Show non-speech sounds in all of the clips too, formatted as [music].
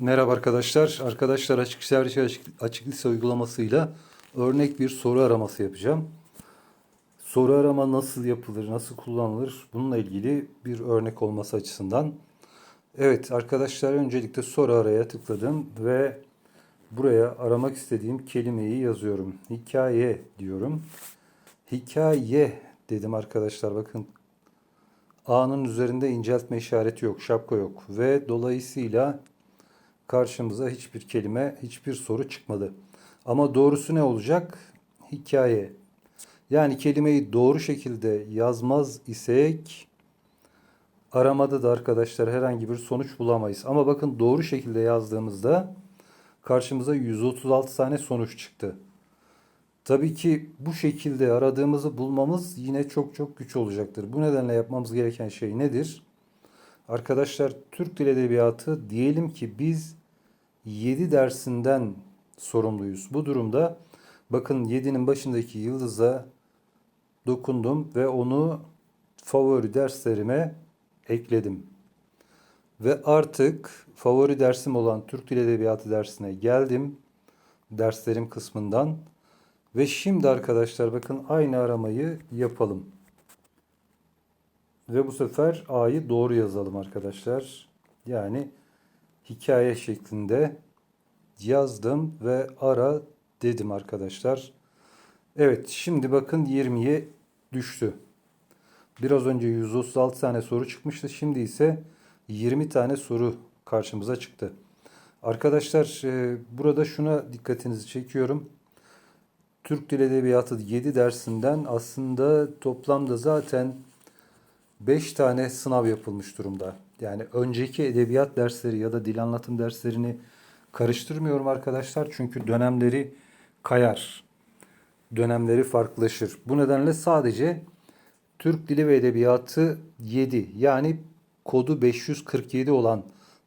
Merhaba arkadaşlar. Arkadaşlar açık servis açık, açık lise uygulamasıyla örnek bir soru araması yapacağım. Soru arama nasıl yapılır, nasıl kullanılır bununla ilgili bir örnek olması açısından. Evet arkadaşlar öncelikle soru araya tıkladım ve buraya aramak istediğim kelimeyi yazıyorum. Hikaye diyorum. Hikaye dedim arkadaşlar bakın. A'nın üzerinde inceltme işareti yok, şapka yok ve dolayısıyla karşımıza hiçbir kelime, hiçbir soru çıkmadı. Ama doğrusu ne olacak? Hikaye. Yani kelimeyi doğru şekilde yazmaz isek aramada da arkadaşlar herhangi bir sonuç bulamayız. Ama bakın doğru şekilde yazdığımızda karşımıza 136 tane sonuç çıktı. Tabii ki bu şekilde aradığımızı bulmamız yine çok çok güç olacaktır. Bu nedenle yapmamız gereken şey nedir? Arkadaşlar Türk Dil Edebiyatı diyelim ki biz 7 dersinden sorumluyuz. Bu durumda bakın 7'nin başındaki yıldıza dokundum ve onu favori derslerime ekledim. Ve artık favori dersim olan Türk Dil Edebiyatı dersine geldim. Derslerim kısmından. Ve şimdi arkadaşlar bakın aynı aramayı yapalım. Ve bu sefer A'yı doğru yazalım arkadaşlar. Yani hikaye şeklinde yazdım ve ara dedim arkadaşlar. Evet şimdi bakın 20'ye düştü. Biraz önce 136 tane soru çıkmıştı. Şimdi ise 20 tane soru karşımıza çıktı. Arkadaşlar e, burada şuna dikkatinizi çekiyorum. Türk Dil Edebiyatı 7 dersinden aslında toplamda zaten 5 tane sınav yapılmış durumda. Yani önceki edebiyat dersleri ya da dil anlatım derslerini karıştırmıyorum arkadaşlar. Çünkü dönemleri kayar. Dönemleri farklılaşır. Bu nedenle sadece Türk Dili ve Edebiyatı 7 yani kodu 547 olan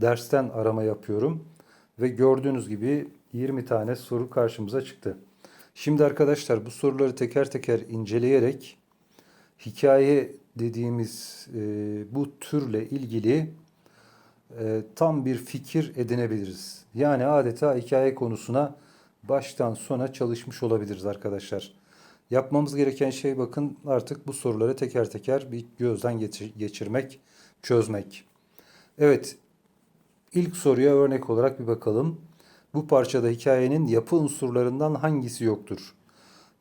dersten arama yapıyorum. Ve gördüğünüz gibi 20 tane soru karşımıza çıktı. Şimdi arkadaşlar bu soruları teker teker inceleyerek hikaye dediğimiz e, bu türle ilgili e, tam bir fikir edinebiliriz. Yani adeta hikaye konusuna baştan sona çalışmış olabiliriz arkadaşlar. Yapmamız gereken şey bakın artık bu soruları teker teker bir gözden geçirmek, çözmek. Evet, ilk soruya örnek olarak bir bakalım. Bu parçada hikayenin yapı unsurlarından hangisi yoktur?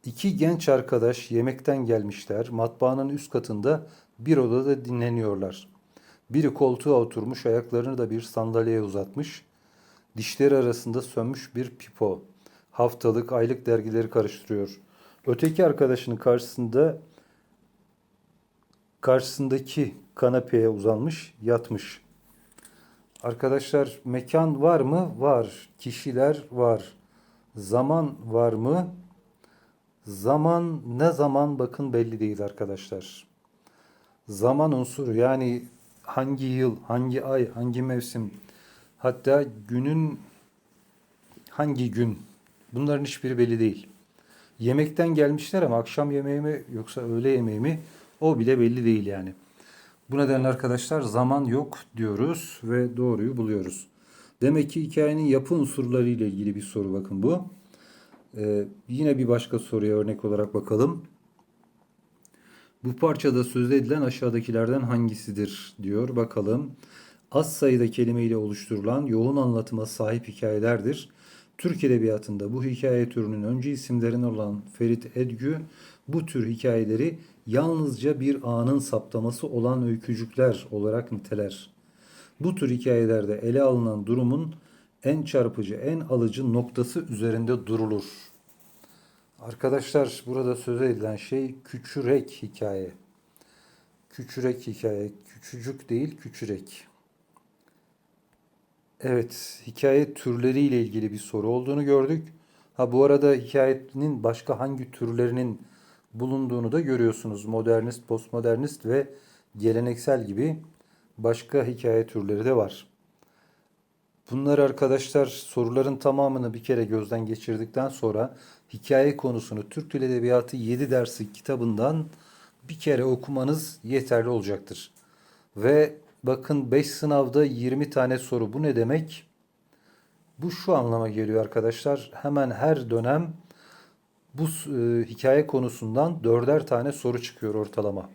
İki genç arkadaş yemekten gelmişler. Matbaanın üst katında bir odada dinleniyorlar. Biri koltuğa oturmuş, ayaklarını da bir sandalyeye uzatmış. Dişleri arasında sönmüş bir pipo. Haftalık, aylık dergileri karıştırıyor. Öteki arkadaşının karşısında karşısındaki kanepeye uzanmış, yatmış. Arkadaşlar mekan var mı? Var. Kişiler var. Zaman var mı? Zaman ne zaman bakın belli değil arkadaşlar. Zaman unsuru yani hangi yıl, hangi ay, hangi mevsim hatta günün hangi gün bunların hiçbiri belli değil. Yemekten gelmişler ama akşam yemeği mi yoksa öğle yemeği mi o bile belli değil yani. Bu nedenle arkadaşlar zaman yok diyoruz ve doğruyu buluyoruz. Demek ki hikayenin yapı unsurları ile ilgili bir soru bakın bu. Ee, yine bir başka soruya örnek olarak bakalım. Bu parçada söz edilen aşağıdakilerden hangisidir diyor. Bakalım. Az sayıda kelime ile oluşturulan yoğun anlatıma sahip hikayelerdir. Türk Edebiyatı'nda bu hikaye türünün önce isimlerini olan Ferit Edgü bu tür hikayeleri yalnızca bir anın saptaması olan öykücükler olarak niteler. Bu tür hikayelerde ele alınan durumun en çarpıcı, en alıcı noktası üzerinde durulur. Arkadaşlar burada söz edilen şey küçürek hikaye. Küçürek hikaye. Küçücük değil küçürek. Evet, hikaye türleriyle ilgili bir soru olduğunu gördük. Ha bu arada hikayenin başka hangi türlerinin bulunduğunu da görüyorsunuz. Modernist, postmodernist ve geleneksel gibi başka hikaye türleri de var. Bunlar arkadaşlar soruların tamamını bir kere gözden geçirdikten sonra hikaye konusunu Türk Dil Edebiyatı 7 dersi kitabından bir kere okumanız yeterli olacaktır. Ve bakın 5 sınavda 20 tane soru bu ne demek? Bu şu anlama geliyor arkadaşlar. Hemen her dönem bu e, hikaye konusundan dörder tane soru çıkıyor ortalama.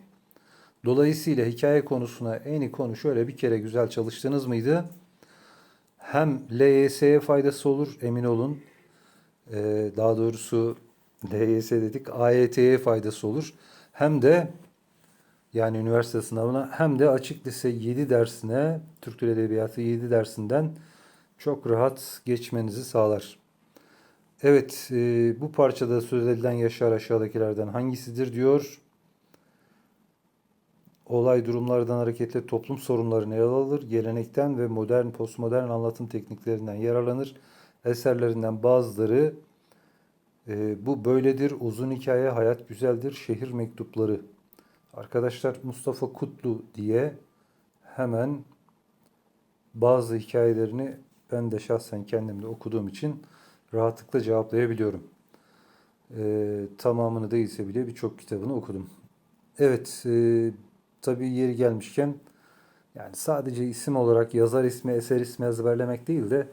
Dolayısıyla hikaye konusuna en iyi konu şöyle bir kere güzel çalıştınız mıydı? Hem LYS'ye faydası olur emin olun. Ee, daha doğrusu LYS dedik AYT'ye faydası olur. Hem de yani üniversite sınavına hem de açık lise 7 dersine Türk Dil Edebiyatı 7 dersinden çok rahat geçmenizi sağlar. Evet, e, bu parçada söz edilen yaşar aşağıdakilerden hangisidir diyor. Olay durumlardan hareketle toplum sorunlarını ele alır, gelenekten ve modern postmodern anlatım tekniklerinden yararlanır. Eserlerinden bazıları e, bu böyledir, uzun hikaye, hayat güzeldir, şehir mektupları. Arkadaşlar Mustafa Kutlu diye hemen bazı hikayelerini ben de şahsen kendim de okuduğum için rahatlıkla cevaplayabiliyorum. Ee, tamamını değilse bile birçok kitabını okudum. Evet, e, tabii yeri gelmişken yani sadece isim olarak yazar ismi, eser ismi ezberlemek değil de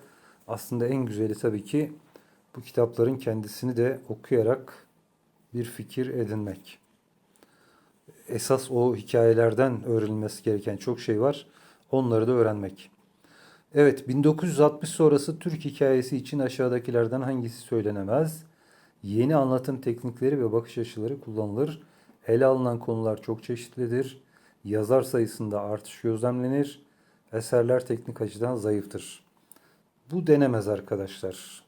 aslında en güzeli tabii ki bu kitapların kendisini de okuyarak bir fikir edinmek. Esas o hikayelerden öğrenilmesi gereken çok şey var. Onları da öğrenmek. Evet, 1960 sonrası Türk hikayesi için aşağıdakilerden hangisi söylenemez? Yeni anlatım teknikleri ve bakış açıları kullanılır. Ele alınan konular çok çeşitlidir. Yazar sayısında artış gözlemlenir. Eserler teknik açıdan zayıftır. Bu denemez arkadaşlar.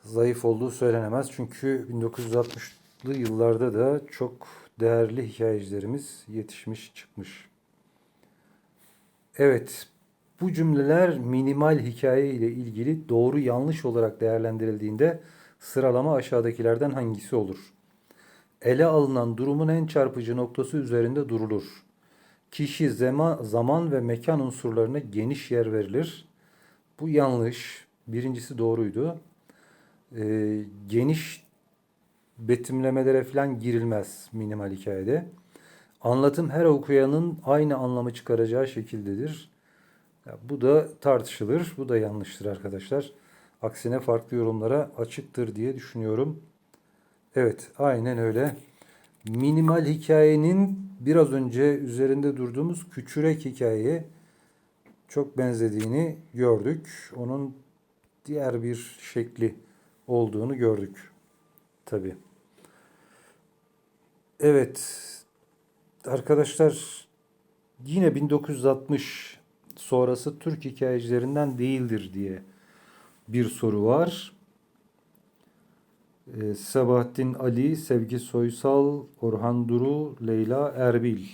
Zayıf olduğu söylenemez çünkü 1960'lı yıllarda da çok değerli hikayecilerimiz yetişmiş çıkmış. Evet, bu cümleler minimal hikaye ile ilgili doğru yanlış olarak değerlendirildiğinde sıralama aşağıdakilerden hangisi olur? Ele alınan durumun en çarpıcı noktası üzerinde durulur. Kişi, zaman, zaman ve mekan unsurlarına geniş yer verilir. Bu yanlış. Birincisi doğruydu. Ee, geniş betimlemelere falan girilmez minimal hikayede. Anlatım her okuyanın aynı anlamı çıkaracağı şekildedir. Ya bu da tartışılır. Bu da yanlıştır arkadaşlar. Aksine farklı yorumlara açıktır diye düşünüyorum. Evet, aynen öyle. Minimal hikayenin biraz önce üzerinde durduğumuz küçürek hikayeye çok benzediğini gördük. Onun diğer bir şekli olduğunu gördük. Tabii. Evet, arkadaşlar yine 1960 sonrası Türk hikayecilerinden değildir diye bir soru var. Ee, Sabahattin Ali, Sevgi Soysal, Orhan Duru, Leyla Erbil.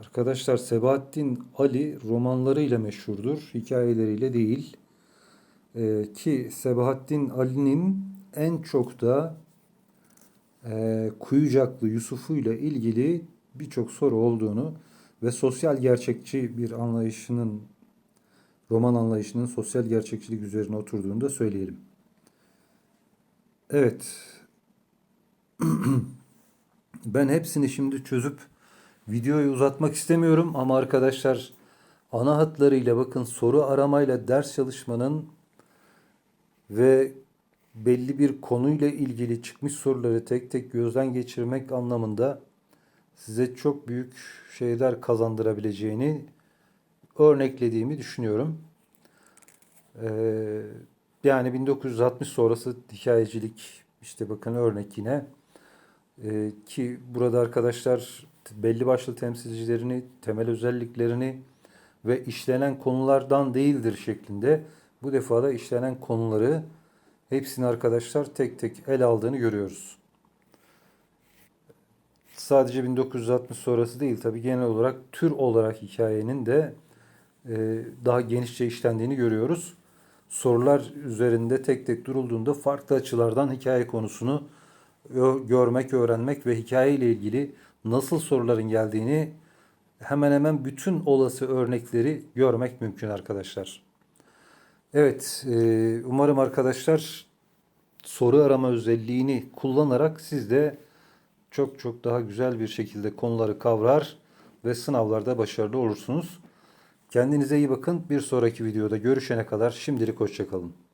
Arkadaşlar Sebahattin Ali romanlarıyla meşhurdur, hikayeleriyle değil. Ee, ki Sebahattin Ali'nin en çok da e, Kuyucaklı Yusuf'u ile ilgili birçok soru olduğunu ve sosyal gerçekçi bir anlayışının roman anlayışının sosyal gerçekçilik üzerine oturduğunu da söyleyelim. Evet. [clears throat] ben hepsini şimdi çözüp videoyu uzatmak istemiyorum ama arkadaşlar ana hatlarıyla bakın soru aramayla ders çalışmanın ve belli bir konuyla ilgili çıkmış soruları tek tek gözden geçirmek anlamında size çok büyük şeyler kazandırabileceğini örneklediğimi düşünüyorum. Ee, yani 1960 sonrası hikayecilik işte bakın örnek yine ee, ki burada arkadaşlar belli başlı temsilcilerini, temel özelliklerini ve işlenen konulardan değildir şeklinde bu defa da işlenen konuları hepsini arkadaşlar tek tek el aldığını görüyoruz sadece 1960 sonrası değil tabii genel olarak tür olarak hikayenin de e, daha genişçe işlendiğini görüyoruz. Sorular üzerinde tek tek durulduğunda farklı açılardan hikaye konusunu görmek, öğrenmek ve hikaye ile ilgili nasıl soruların geldiğini hemen hemen bütün olası örnekleri görmek mümkün arkadaşlar. Evet, e, umarım arkadaşlar soru arama özelliğini kullanarak siz de çok çok daha güzel bir şekilde konuları kavrar ve sınavlarda başarılı olursunuz. Kendinize iyi bakın. Bir sonraki videoda görüşene kadar şimdilik hoşçakalın.